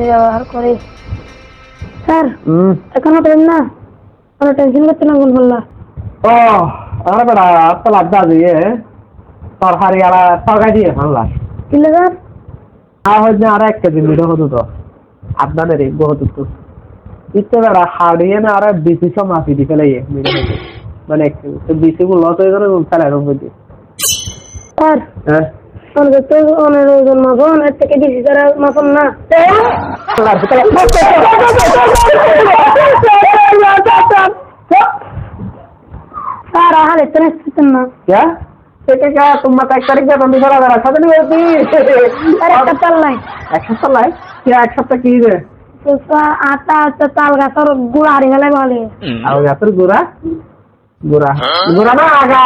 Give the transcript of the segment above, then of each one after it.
ব্যবহার করে স্যার এখনও টাইম না। কোনো টেনশন করতে না কোন বললা। ও আরে বেটা তো লাগদা দিয়ে তরকারি আর তরকারি দিয়ে ভাঙলা। কিলে স্যার আর হচ্ছে আর এক কেজি মিঠো হতো তো। আপনাদের এই বহুত তো ইচ্ছে বেড়া হাড়িয়ে না আর বিসি সব মাফি দি ফেলে মিঠো হতো মানে বিসি গুলো ফেলে আর হ্যাঁ? আমাদের তো অনেক ওজন মাপো অনেক থেকে বেশি তারা মাপন না। সারা হালে তো নিশ্চিত না। সেটা কা তোমার এক তারিখ যা তুমি সারা বেলা সাথে নিয়ে গুড়া হারিয়ে গেলে বলে। গুড়া? গুড়া গুড়া না আগা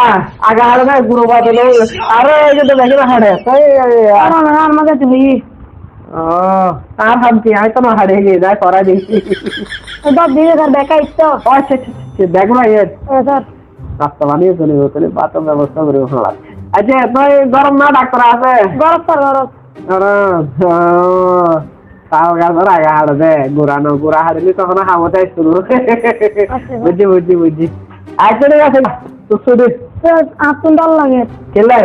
আগা হাড়ে না গুঁড়ো বাদলে আরে এই যে দেখি না হাড়ে। তাই আমাকে তুমি। আর ভাবছি আমি তো না হাড়ে গিয়ে যাই করা দিয়েছি স্যার বেকার ইচ্ছা। আচ্ছা আচ্ছা আচ্ছা দেখো না ইয়ে স্যার রাস্তা বানিয়ে চলে গেল তাহলে বাথরুম ব্যবস্থা করে ভালো আচ্ছা তুই গরম না ডাক্তার আছে? গরম স্যার গরম। তাও আগে হাড়ে দে গুড়ানো গুড়া হাড়িলি তখন হামতাই শুরু। বুঝছি বুঝছি বুঝছি। ঠিক আছে তো শুধু আপন ডর লাগে। খেলে?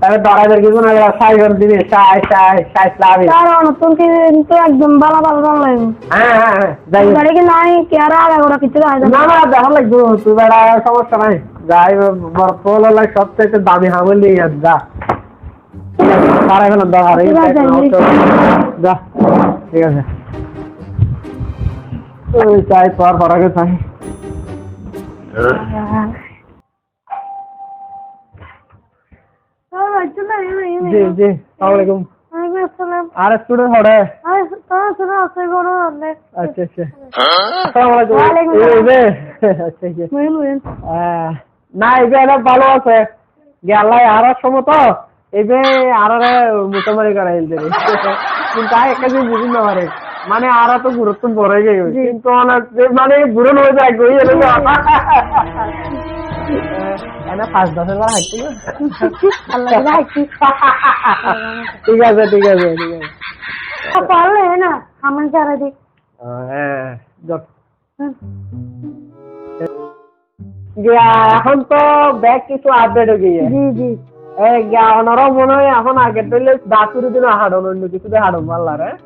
তাহলে দরাজের কিছু না সাই করে দিবি সাই সাই সাই লাভি নতুন কিন্তু একদম ভালো ভালো লাগে। হ্যাঁ হ্যাঁ হ্যাঁ যাই গাড়ি কি নাই? কি আর আগে ওরা কিছু যায় না না দেখা লাগবে। তুই বেড়া সমস্যা নাই। যাই বরফল হলে সবচেয়ে দামি হামল নিয়ে যা। সারা গেলাম দা হারে যা ঠিক আছে। চাই পর পর আগে চাই। আর না এবে ভালো আছে গেলাই আর সময় তো এবে আর মোটামুটি করাইল কিন্তু একটা জিনিস বুঝি না মানে আর তো গুরুত্ব পড়ে গেছে কিন্তু মানে বুড়ো হয়ে যায় গই এলে এনে পাঁচ দশের বার হাঁটতে ঠিক আছে ঠিক আছে ঠিক আছে। পারলে না আমার সারা দিক হ্যাঁ গিয়া, এখন তো ব্যাগ কিছু আপডেট হয়ে গিয়ে। জি জি। মনে হয় এখন আগের দিলে দাসুরি দিন হাড়ন অন্য কিছু দিয়ে হাড়ন মারলা রে না এ, হ্যাঁ?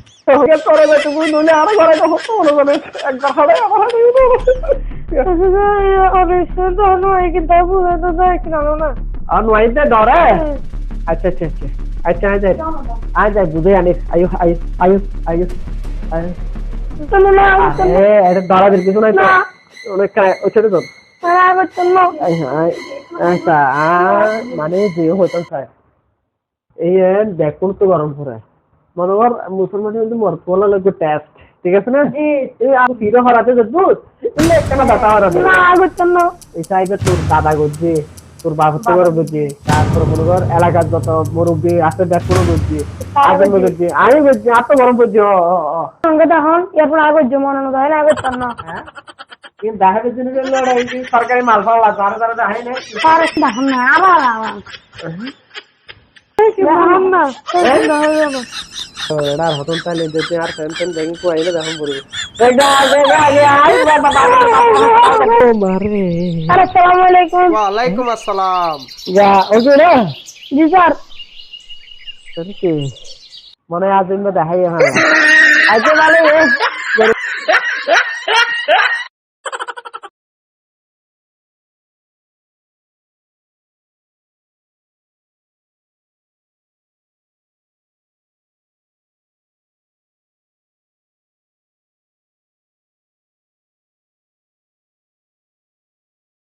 মানে যে এই দেখুন তো গরম পড়ে। মনে কর মুসলমান কিন্তু মরকোলা লাগবে টেস্ট ঠিক আছে না? জি এই আমি ফিরে হরাতে যাব এলে একখানা বাতা হরাতে না আবার চলো এই চাইবে তোর দাদা করছে তোর বাপ হতে করে বুঝছি তারপর মনে কর এলাকার যত মুরব্বী আছে দেখ করে বুঝছি আগে বুঝছি আমি বুঝছি আর তো গরম বুঝছি সঙ্গে তখন এরপর আগে জমানো হয় না আগে হ্যাঁ? কিন্তু জন্য গেলে ওরা সরকারি মাল পাওয়া আর তারা দেখাই না আবার আবার। আসসালাম মনে আজ দেখাই হ্যাঁ আজকে ভালো